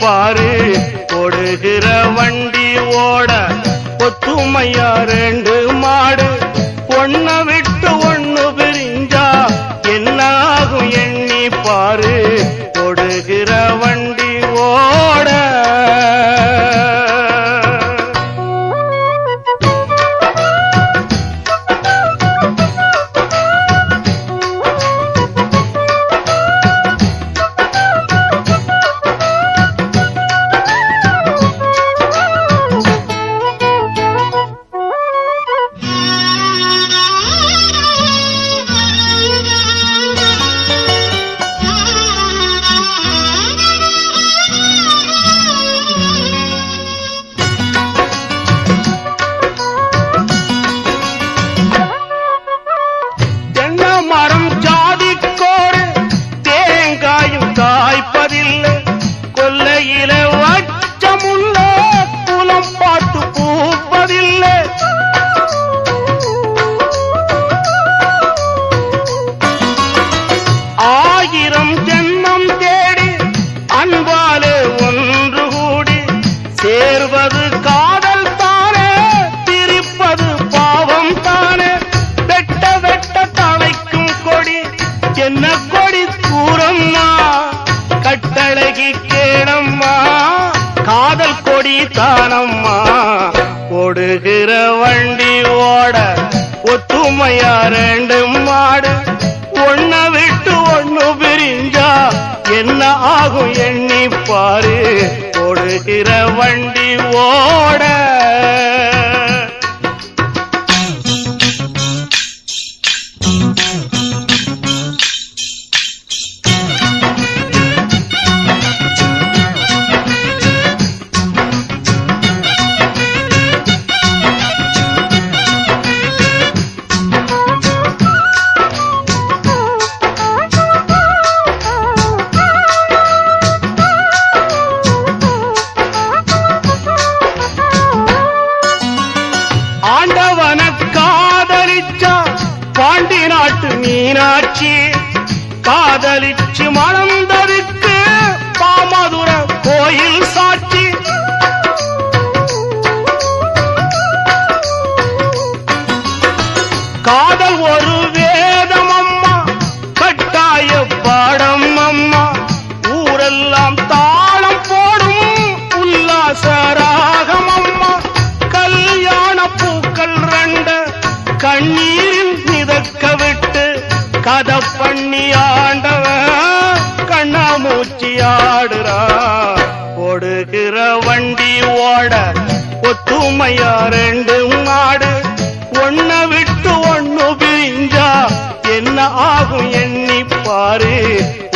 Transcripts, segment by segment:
பாரு ஓடுகிற வண்டி ஓட ஒத்துமையா ரெண்டு மாடு பொன்ன கொல்லையில என்ன ஆகும் எண்ணிப்பாரு பாரு ஓடுகிற வண்டி ஓட. ஆண்டவன காதலிச்சா பாண்டி நாட்டு மீனாட்சி காதலிச்சு மணந்ததுக்கு பாமதுர கோயில் சாட்சி. காதல் ஒரு வேதம் அம்மா கட்டாய பாடம். வண்டி ஓட ஒத்துமையா ரெண்டு மாடு. ஒன்ன விட்டு ஒண்ணு பிரிஞ்சா என்ன ஆகும் எண்ணி பாரு.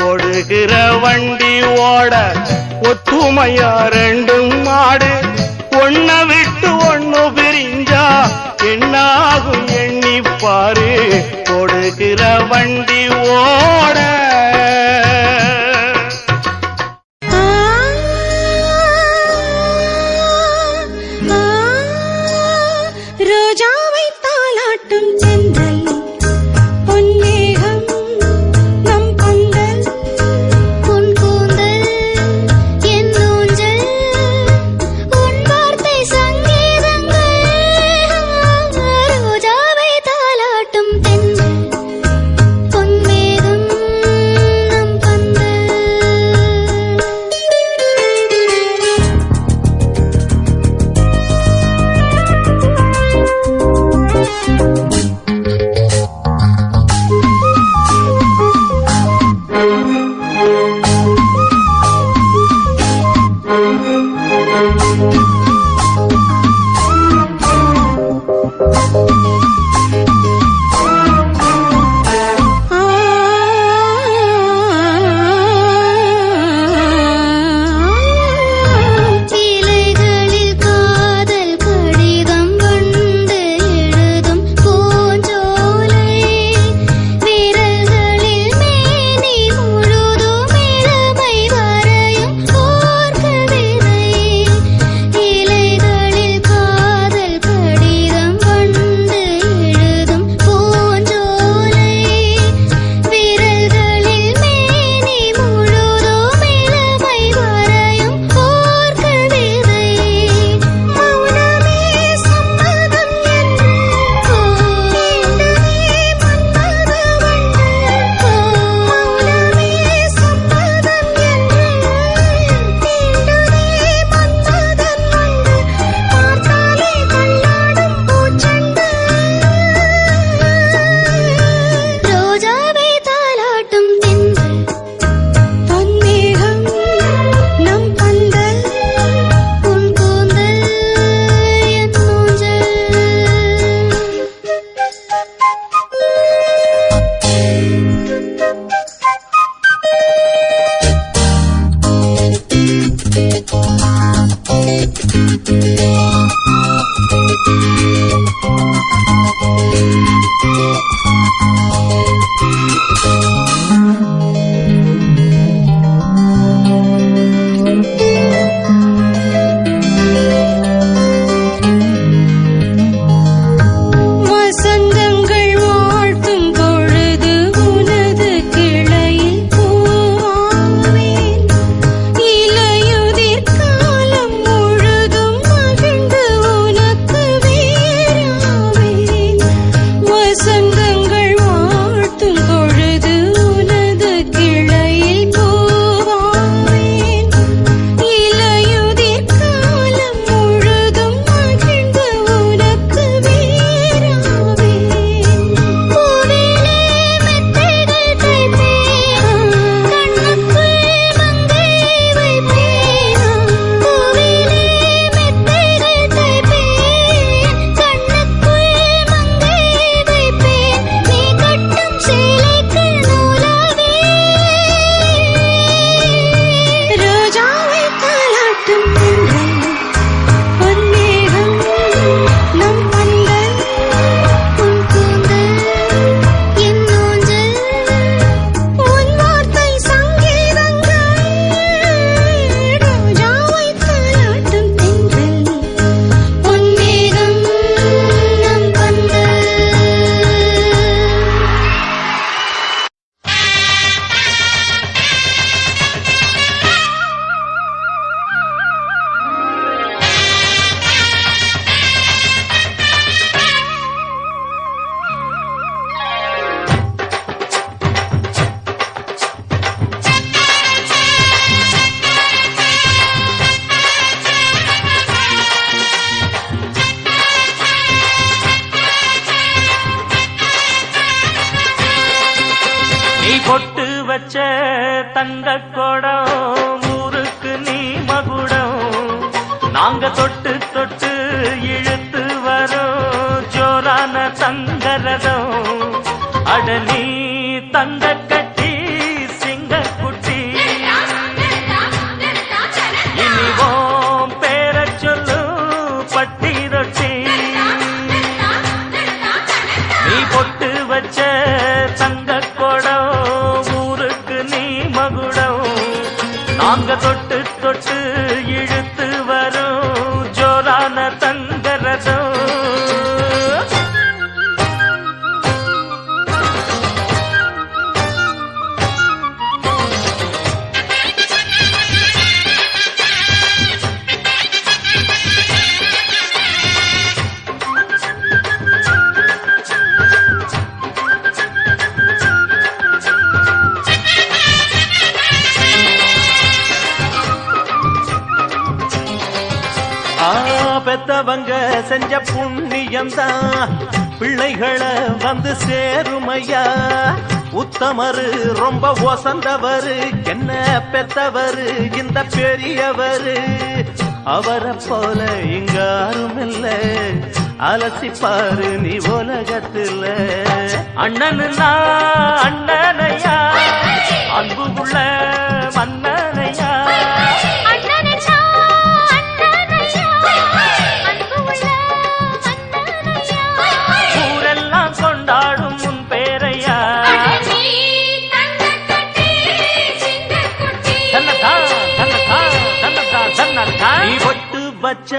ஓடுகிற வண்டி ஓட ஒத்துமையா ரெண்டு மாடு. ஒன்ன விட்டு ஒண்ணு பிரிஞ்சா என்ன ஆகும் எண்ணி பாரு. ஓடுகிற வண்டி ஓட. 对了，多 தங்க கொடம் ஊருக்கு நீ மகுடம். நாங்க தொட்டு தொட்டு இழுத்து வரோம் ஜோரான தங்கரதம். அட நீ தங்க கட்டி சிங்க குட்டி இனிவோம் பேர சொல்லு பட்டி ரொட்டி. நீ பொட்டு வச்ச தங்க செஞ்ச புண்ணியம்தான் பிள்ளைகளை வந்து சேருமையா. உத்தமரு ரொம்ப ஒசந்தவரு என்ன பெத்தவரு இந்த பெரியவரு. அவரை போல இங்க யாரும் அலசிப்பாரு நீ உலகத்துல அண்ணனுனா வச்ச